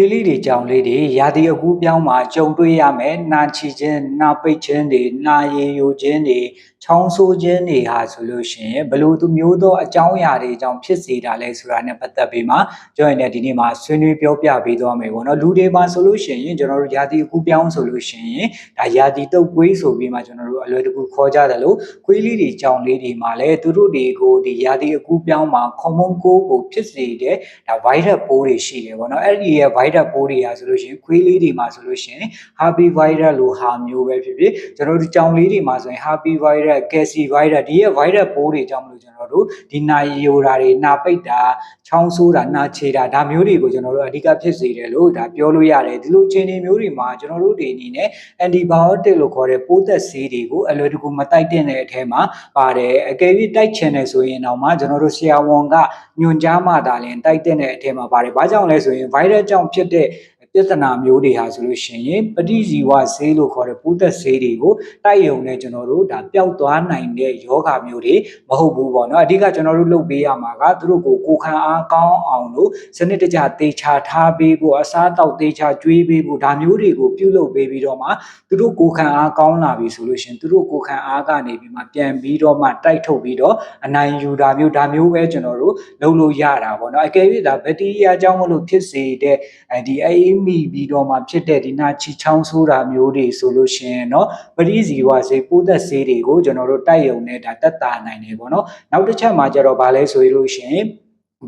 လေးလေးတွေကြောင်လေးတွေရာသီအကူပြောင်းမှာကြုံတွေ့ရမယ်နာချီခြင်းနာပိတ်ခြင်းတွေနာရည်ယိုခြင်းတွေချောင်းဆိုးခြင်းတွေဟာဆိုလို့ရှိရင်ဘလို့သူမျိုးသောအကြောင်းအရာတွေကြောင့်ဖြစ်စေတာလဲဆိုတာနဲ့ပတ်သက်ပြီးမှကျွန်တော်ဒီနေ့မှာဆွေးနွေးပြောပြပေးသွားမယ်ပေါ့နော်လူတွေမှာဆိုလို့ရှိရင်ကျွန်တော်တို့ရာသီအကူပြောင်းဆိုလို့ရှိရင်ဒါရာသီတုပ်ကွေးဆိုပြီးမှကျွန်တော်တို့အလွယ်တကူခေါ်ကြတယ်လို့ကွေးလေးတွေကြောင်လေးတွေမှာလဲသူတို့တွေကိုဒီရာသီအကူပြောင်းမှာခွန်မုံကိုကိုဖြစ်စေတဲ့ဒါဗိုင်းရပ်ပိုးတွေရှိတယ်ပေါ့နော်အဲ့ဒီရဲ့ဗိုင်းရပ်ပိုးတွေဟာဆိုလို့ရှိရင်ခွေးလေးတွေမှာဆိုလို့ရှိရင် happy virus လို့ဟာမျိုးပဲဖြစ်ဖြစ်ကျွန်တော်တို့ကြောင်လေးတွေမှာဆိုရင် happy virus, casey virus ဒီရဲ့ virus ပိုးတွေကြောင့်မလို့ကျွန်တော်တို့ဒီနာရီယိုတာတွေနာပိတ်တာချောင်းဆိုးတာနာချေတာဒါမျိုးတွေကိုကျွန်တော်တို့အဓိကဖြစ်စေတယ်လို့ဒါပြောလို့ရတယ်ဒီလိုအခြေအနေမျိုးတွေမှာကျွန်တော်တို့တွေအနေနဲ့ antibiotic လို့ခေါ်တဲ့ပိုးသက်ဆေးတွေကိုအလွယ်တကူမတိုက်တဲ့အထဲမှာပါတယ်အကယ်၍တိုက်ချင်တယ်ဆိုရင်တော့မှကျွန်တော်တို့ဆရာဝန်ကညွှန်ကြားမှသာလျှင်တိုက်တဲ့အထဲမှာပါတယ်ဘာကြောင့်လဲဆိုရင် virus ကြောင့်ဖြစ်တဲ့ ပြဿနာမျိုးတွေဟာဆိုလို့ရှိရင်ပဋိဇီဝဆေးလို့ခေါ်တဲ့ပိုးသက်ဆေးတွေကိုတိုက်ရုံနဲ့ကျွန်တော်တို့ဒါပျောက်သွားနိုင်တဲ့ယောဂမျိုးတွေမဟုတ်ဘူးပေါ့နော်အဓိကကျွန်တော်တို့လုပ်ပေးရမှာကသူတို့ကိုကိုယ်ခံအားကောင်းအောင်လို့စနစ်တကျသေချာထားပေးဖို့အစားတောက်သေချာကျွေးပေးဖို့ဒါမျိုးတွေကိုပြုလုပ်ပေးပြီးတော့မှသူတို့ကိုယ်ခံအားကောင်းလာပြီဆိုလို့ရှိရင်သူတို့ကိုယ်ခံအားကနေပြီးမှပြန်ပြီးတော့မှတိုက်ထုတ်ပြီးတော့အနိုင်ယူတာမျိုးဒါမျိုးပဲကျွန်တော်တို့လုပ်လို့ရတာပေါ့နော်အကယ်၍ဒါဘက်တီးရီးယားကြောင့်မလို့ဖြစ်စေတဲ့အဲဒီအေးမိပြီးတော့မှဖြစ်တဲ့ဒီနာချီချောင်းဆိုးတာမျိုးတွေဆိုလို့ရှိရင်เนาะပရိဇီဝဆေးပိုးသက်ဆေးတွေကိုကျွန်တော်တို့တိုက်ရုံနဲ့ဒါတက်တာနိုင်တယ်ပေါ့နော်နောက်တစ်ချက်မှာကျတော့ဗာလဲဆိုလို့ရှိရင်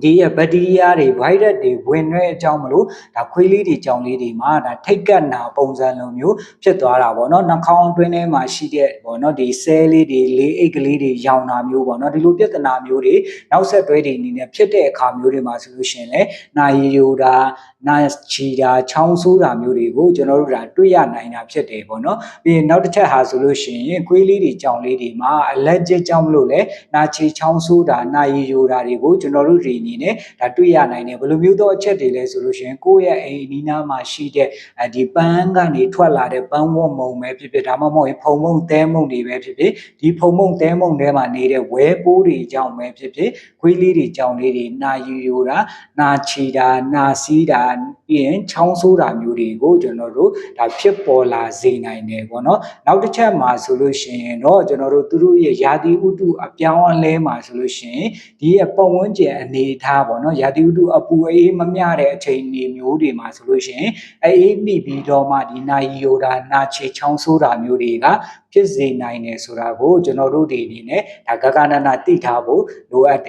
ဒီရဘက်တီးရီးယားတွေဗိုင်းရပ်တွေဝင်တဲ့အကြောင်းမလို့ဒါခွေးလေးတွေကြောင်လေးတွေမှာဒါထိတ်ကပ်နာပုံစံလိုမျိုးဖြစ်သွားတာပေါ့နော်နှာခေါင်းအတွင်းထဲမှာရှိတဲ့ပေါ့နော်ဒီဆဲလေးတွေလေးအိတ်ကလေးတွေရောင်တာမျိုးပေါ့နော်ဒီလိုပြဿနာမျိုးတွေနောက်ဆက်တွဲတွေအနေနဲ့ဖြစ်တဲ့အခါမျိုးတွေမှာဆိုလို့ရှိရင်လည်းနာရီယိုတာနာချီတာချောင်းဆိုးတာမျိုးတွေကိုကျွန်တော်တို့ဒါတွေ့ရနိုင်တာဖြစ်တယ်ပေါ့နော်ပြီးရင်နောက်တစ်ချက်ဟာဆိုလို့ရှိရင်ခွေးလေးတွေကြောင်လေးတွေမှာအလက်ကျကြောင့်မလို့လဲနာချီချောင်းဆိုးတာနာရီယိုတာတွေကိုကျွန်တော်တို့ဒီအနေနဲ့ဒါတွေ့ရနိုင်တယ်ဘယ်လိုမျိုးသောအချက်တွေလဲဆိုလို့ရှိရင်ကိုယ့်ရဲ့အိမ်နီးနားမှာရှိတဲ့အဲဒီပန်းကနေထွက်လာတဲ့ပန်းဝတ်မုံပဲဖြစ်ဖြစ်ဒါမှမဟုတ်ရင်ဖုံမုံတဲမုံတွေပဲဖြစ်ဖြစ်ဒီဖုံမုံတဲမုံထဲမှာနေတဲ့ဝဲပိုးတွေကြောင့်ပဲဖြစ်ဖြစ်ခွေးလေးတွေကြောင့်လေးတွေနာယူယူတာနာချီတာနာစီးတာပြီးရင်ချောင်းဆိုးတာမျိုးတွေကိုကျွန်တော်တို့ဒါဖြစ်ပေါ်လာစေနိုင်တယ်ပေါ့နော်နောက်တစ်ချက်မှာဆိုလို့ရှိရင်တော့ကျွန်တော်တို့သူတို့ရဲ့ယာတိဥတုအပြောင်းအလဲမှာဆိုလို့ရှိရင်ဒီရဲ့ပတ်ဝန်းကျင်အနေအထားပေါ့နော်ယာတိဥတုအပူအေးမမျှတဲ့အချိန်မျိုးတွေမှာဆိုလို့ရှိရင်အေးမိပြီးတော့မှဒီနာယီယိုတာနာချေချောင်းဆိုးတာမျိုးတွေကဖြစ်စေနိုင်တယ်ဆိုတာကိုကျွန်တော်တို့ဒီအနေနဲ့ဒါဂဂနနာသိထားဖို့လိုအပ်တယ်